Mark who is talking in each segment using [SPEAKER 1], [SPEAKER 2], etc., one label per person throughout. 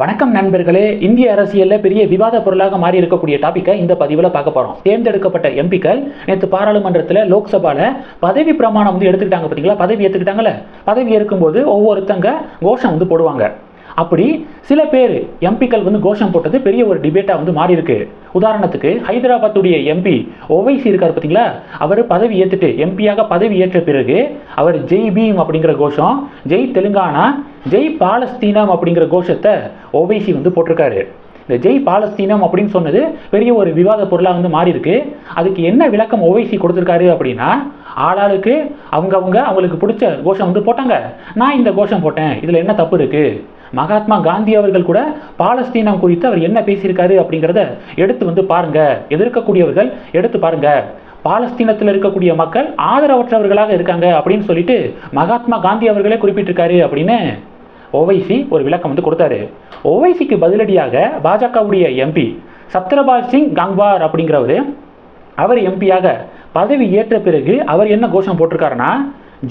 [SPEAKER 1] வணக்கம் நண்பர்களே இந்திய அரசியல்ல பெரிய விவாத பொருளாக மாறி இருக்கக்கூடிய டாபிக்கை இந்த பதிவில் பார்க்க போறோம். தேர்ந்தெடுக்கப்பட்ட எம்பிக்கள் நேற்று பாராளுமன்றத்தில் லோக்சபால பதவி பிரமாணம் வந்து எடுத்துக்கிட்டாங்க பார்த்தீங்களா பதவி ஏற்றுக்கிட்டாங்கல்ல பதவி ஏற்கும்போது ஒவ்வொருத்தங்க கோஷம் வந்து போடுவாங்க. அப்படி சில பேர் எம்பிக்கள் வந்து கோஷம் போட்டது பெரிய ஒரு டிபேட்டாக வந்து மாறி இருக்கு உதாரணத்துக்கு ஹைதராபாத்துடைய எம்பி ஓவைசி இருக்கார் பார்த்தீங்களா அவர் பதவி ஏற்றுட்டு எம்பியாக பதவி ஏற்ற பிறகு அவர் ஜெய் பீம் அப்படிங்கிற கோஷம் ஜெய் தெலுங்கானா ஜெய் பாலஸ்தீனம் அப்படிங்கிற கோஷத்தை ஓவைசி வந்து போட்டிருக்காரு. இந்த ஜெய் பாலஸ்தீனம் அப்படின்னு சொன்னது பெரிய ஒரு விவாத பொருளாக வந்து மாறி இருக்கு அதுக்கு என்ன விளக்கம் ஓவைசி கொடுத்துருக்காரு அப்படின்னா ஆளாளுக்கு அவங்கவுங்க அவங்களுக்கு பிடிச்ச கோஷம் வந்து போட்டாங்க. நான் இந்த கோஷம் போட்டேன். இதில் என்ன தப்பு இருக்குது மகாத்மா காந்தி அவர்கள் கூட பாலஸ்தீனம் குறித்து அவர் என்ன பேசியிருக்காரு அப்படிங்கிறத எடுத்து வந்து பாருங்க. எதிர்க்கக்கூடியவர்கள் எடுத்து பாருங்க. பாலஸ்தீனத்தில் இருக்கக்கூடிய மக்கள் ஆதரவற்றவர்களாக இருக்காங்க அப்படின்னு சொல்லிட்டு மகாத்மா காந்தி அவர்களே குறிப்பிட்டிருக்காரு அப்படின்னு ஓவைசி ஒரு விளக்கம் வந்து கொடுத்தாரு. ஓவைசிக்கு பதிலடியாக பாஜகவுடைய எம்பி சத்ரபால் சிங் கங்வார் அப்படிங்கிறவர் அவர் எம்பியாக பதவி ஏற்ற பிறகு அவர் என்ன கோஷம் போட்டிருக்காருன்னா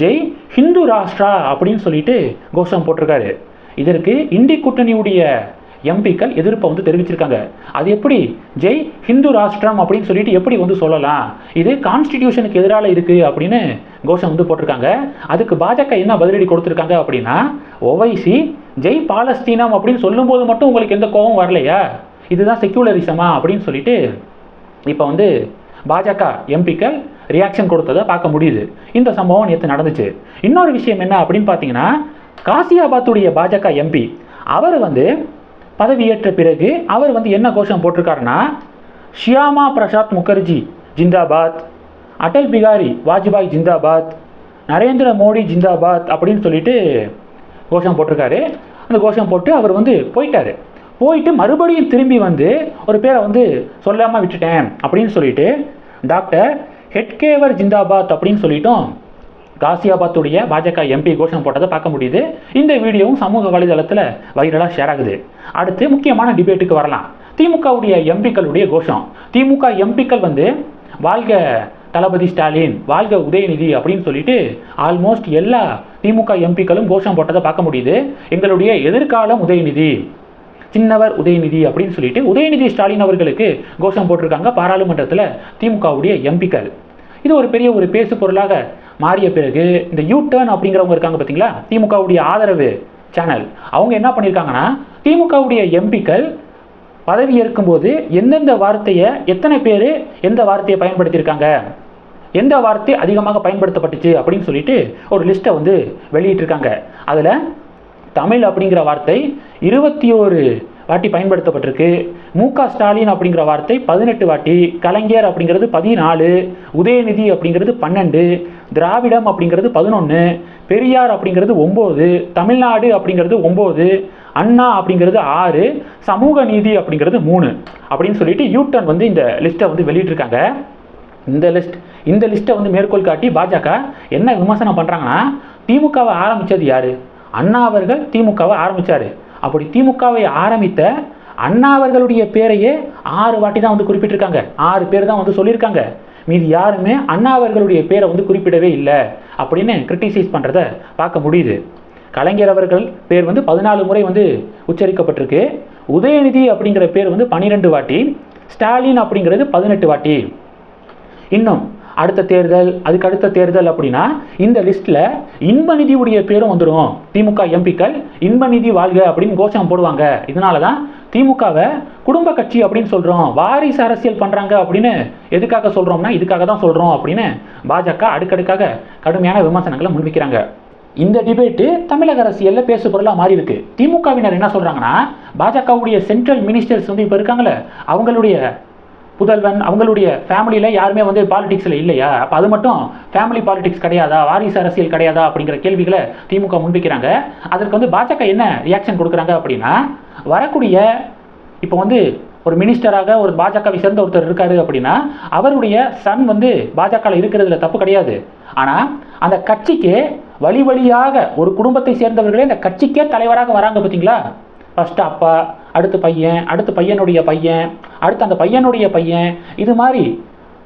[SPEAKER 1] ஜெய் ஹிந்து ராஷ்டிரா அப்படின்னு சொல்லிட்டு கோஷம் போட்டிருக்காரு. இதற்கு இந்தி கூட்டணியுடைய எம்பிக்கள் எதிர்ப்பை வந்து தெரிவிச்சிருக்காங்க. அது எப்படி? ஜெய் ஹிந்து ராஷ்டிரம் அப்படின்னு சொல்லிட்டு எப்படி வந்து சொல்லலாம்? இது கான்ஸ்டிடியூஷனுக்கு எதிரால இருக்கு அப்படின்னு கோஷம் வந்து போட்டிருக்காங்க. அதுக்கு பாஜக என்ன பதிலடி கொடுத்துருக்காங்க அப்படின்னா ஒவைசி ஜெய் பாலஸ்தீனம் அப்படின்னு சொல்லும்போது மட்டும் உங்களுக்கு எந்த கோபம் வரலையா? இதுதான் செக்யூலரிசமா அப்படின்னு சொல்லிட்டு இப்போ வந்து பாஜக எம்பிக்கள் ரியாக்ஷன் கொடுத்ததை பார்க்க முடியுது. இந்த சம்பவம் நேற்று நடந்துச்சு. இன்னொரு விஷயம் என்ன அப்படின்னு பார்த்தீங்கன்னா காசியாபாத்துடைய பாஜக எம்பி அவர் வந்து பதவியேற்ற பிறகு அவர் வந்து என்ன கோஷம் போட்டிருக்காருன்னா ஷியாமா பிரசாத் முகர்ஜி ஜிந்தாபாத் அடல் பிகாரி வாஜ்பாய் ஜிந்தாபாத் நரேந்திர மோடி ஜிந்தாபாத் அப்படின்னு சொல்லிட்டு கோஷம் போட்டிருக்காரு. அந்த கோஷம் போட்டு அவர் வந்து போயிட்டார். போயிட்டு மறுபடியும் திரும்பி வந்து ஒரு பேரை வந்து சொல்லாமல் விட்டுட்டேன் அப்படின்னு சொல்லிட்டு டாக்டர் ஹெட்கேவர் ஜிந்தாபாத் அப்படின்னு சொல்லிட்டோம் காசியாபாத்துடைய பாஜக எம்பி கோஷம் போட்டதை பார்க்க முடியுது. இந்த வீடியோவும் சமூக வலைதளத்தில் வைரலாக ஷேர் ஆகுது. அடுத்து முக்கியமான டிபேட்டுக்கு வரலாம். திமுகவுடைய எம்பிக்களுடைய கோஷம். திமுக எம்பிக்கள் வந்து வாழ்க தளபதி ஸ்டாலின் வாழ்க உதயநிதி அப்படின்னு சொல்லிட்டு ஆல்மோஸ்ட் எல்லா திமுக எம்பிக்களும் கோஷம் போட்டதை பார்க்க முடியுது. எங்களுடைய எதிர்காலம் உதயநிதி சின்னவர் உதயநிதி அப்படின்னு சொல்லிட்டு உதயநிதி ஸ்டாலின் அவர்களுக்கு கோஷம் போட்டிருக்காங்க பாராளுமன்றத்தில் திமுகவுடைய எம்பிக்கள் இது ஒரு பெரிய ஒரு பேசு பொருளாக மாறிய பிறகு இந்த யூ டர்ன் அப்படிங்கிறவங்க இருக்காங்க பார்த்தீங்களா? திமுகவுடைய ஆதரவு சேனல் அவங்க என்ன பண்ணியிருக்காங்கன்னா திமுகவுடைய எம்பிக்கள் பதவி ஏற்கும்போது எந்தெந்த வார்த்தையை எத்தனை பேர் எந்த வார்த்தையை பயன்படுத்தியிருக்காங்க? எந்த வார்த்தை அதிகமாக பயன்படுத்தப்பட்டுச்சு அப்படின்னு சொல்லிட்டு ஒரு லிஸ்ட்டை வந்து வெளியிட்டிருக்காங்க. அதில் தமிழ் அப்படிங்கிற வார்த்தை இருபத்தி ஒரு வாட்டி பயன்படுத்தப்பட்டிருக்கு. மு க ஸ்டாலின் அப்படிங்கிற வார்த்தை பதினெட்டு வாட்டி கலைஞர் அப்படிங்கிறது பதினாலு உதயநிதி அப்படிங்கிறது பன்னெண்டு திராவிடம் அப்படிங்கிறது பதினொன்று பெரியார் அப்படிங்கிறது ஒம்பது தமிழ்நாடு அப்படிங்கிறது ஒம்பது அண்ணா அப்படிங்கிறது ஆறு சமூக நீதி அப்படிங்கிறது மூணு அப்படின்னு சொல்லிட்டு யூட்டன் வந்து இந்த லிஸ்ட்டை வந்து வெளியிட்டிருக்காங்க. இந்த லிஸ்ட் இந்த லிஸ்ட்டை வந்து மேற்கோள் காட்டி பாஜக என்ன விமர்சனம் பண்ணுறாங்கன்னா திமுகவை ஆரம்பித்தது யார்? அண்ணா அவர்கள் திமுகவை ஆரம்பித்தார் அப்படி திமுகவை ஆரம்பித்த அண்ணா அவர்களுடைய பேரையே ஆறு வாட்டி தான் வந்து குறிப்பிட்டிருக்காங்க. ஆறு பேர் தான் வந்து சொல்லியிருக்காங்க. மீதி யாருமே அண்ணா அவர்களுடைய பேரை வந்து குறிப்பிடவே இல்லை அப்படின்னு கிரிட்டிசைஸ் பண்ணுறத பார்க்க முடியுது. கலைஞர் அவர்கள் பேர் வந்து பதினாலு முறை வந்து உச்சரிக்கப்பட்டிருக்கு. உதயநிதி அப்படிங்கிற பேர் வந்து பன்னிரெண்டு வாட்டி ஸ்டாலின் அப்படிங்கிறது பதினெட்டு வாட்டி. இன்னும் அடுத்த தேர்தல் அதுக்கு அடுத்த தேர்தல் அப்படின்னா இந்த லிஸ்ட்டில் இன்பநிதியுடைய பேரும் வந்துடும் திமுக எம்பிக்கள் இன்பநிதி வாழ்க அப்படின்னு கோஷம் போடுவாங்க. இதனால தான் திமுகவை குடும்ப கட்சி அப்படின்னு சொல்கிறோம் வாரிசு அரசியல் பண்ணுறாங்க அப்படின்னு எதுக்காக சொல்கிறோம்னா இதுக்காக தான் சொல்கிறோம் அப்படின்னு பாஜக அடுக்கடுக்காக கடுமையான விமர்சனங்களை முன்வைக்கிறாங்க. இந்த டிபேட்டு தமிழக அரசியலில் பேசு பொருளாக மாறி இருக்கு திமுகவினர் என்ன சொல்கிறாங்கன்னா பாஜகவுடைய சென்ட்ரல் மினிஸ்டர்ஸ் வந்து இப்போ இருக்காங்களே அவங்களுடைய புதல்வன் அவங்களுடைய ஃபேமிலியில் யாருமே வந்து பாலிடிக்ஸில் இல்லையா? அப்போ அது மட்டும் ஃபேமிலி பாலிடிக்ஸ் கிடையாதா? வாரிசு அரசியல் கிடையாதா? அப்படிங்கிற கேள்விகளை திமுக முன்வைக்கிறாங்க. அதற்கு வந்து பாஜக என்ன ரியாக்ஷன் கொடுக்குறாங்க அப்படின்னா வரக்கூடிய இப்போ வந்து ஒரு மினிஸ்டராக ஒரு பாஜகவை சேர்ந்த ஒருத்தர் இருக்காரு அப்படின்னா அவருடைய சன் வந்து பாஜகவில் இருக்கிறதுல தப்பு கிடையாது. ஆனால் அந்த கட்சிக்கு வழி வழியாக ஒரு குடும்பத்தை சேர்ந்தவர்களே அந்த கட்சிக்கே தலைவராக வராங்க பார்த்தீங்களா ஃபஸ்ட்டு அப்பா அடுத்து பையன் அடுத்து பையனுடைய பையன் அடுத்து அந்த பையனுடைய பையன் இது மாதிரி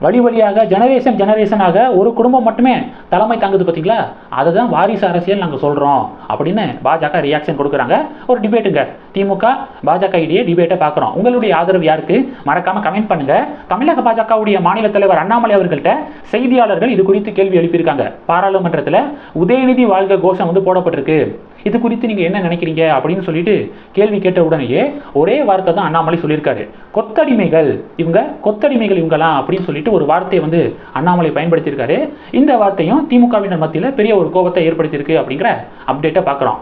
[SPEAKER 1] வழி வழியாக ஜெனரேஷன் ஜெனரேஷனாக ஒரு குடும்பம் மட்டுமே தலைமை தாங்குது பார்த்தீங்களா அதை தான் வாரிசு அரசியல் நாங்கள் சொல்கிறோம் அப்படின்னு பாஜக ரியாக்ஷன் கொடுக்குறாங்க. ஒரு டிபேட்டுங்க திமுக பாஜக இடையே டிபேட்டை பார்க்குறோம் உங்களுடைய ஆதரவு யாருக்கு? மறக்காமல் கமெண்ட் பண்ணுங்க. தமிழக பாஜகவுடைய மாநில தலைவர் அண்ணாமலை அவர்கள்ட்ட செய்தியாளர்கள் இது குறித்து கேள்வி எழுப்பியிருக்காங்க. பாராளுமன்றத்தில் உதயநிதி வாழ்க கோஷம் வந்து போடப்பட்டிருக்கு. இது குறித்து நீங்கள் என்ன நினைக்கிறீங்க அப்படின்னு சொல்லிட்டு கேள்வி கேட்ட உடனேயே ஒரே வார்த்தை தான் அண்ணாமலை சொல்லியிருக்காரு. கொத்தடிமைகள் இவங்க கொத்தடிமைகள் இவங்கலாம் அப்படின்னு சொல்லிட்டு ஒரு வார்த்தையை வந்து அண்ணாமலை பயன்படுத்தியிருக்காரு. இந்த வார்த்தையும் திமுகவினர் மத்தியில் பெரிய ஒரு கோபத்தை ஏற்படுத்தியிருக்கு அப்படிங்கிற அப்டேட்டை பார்க்குறோம்.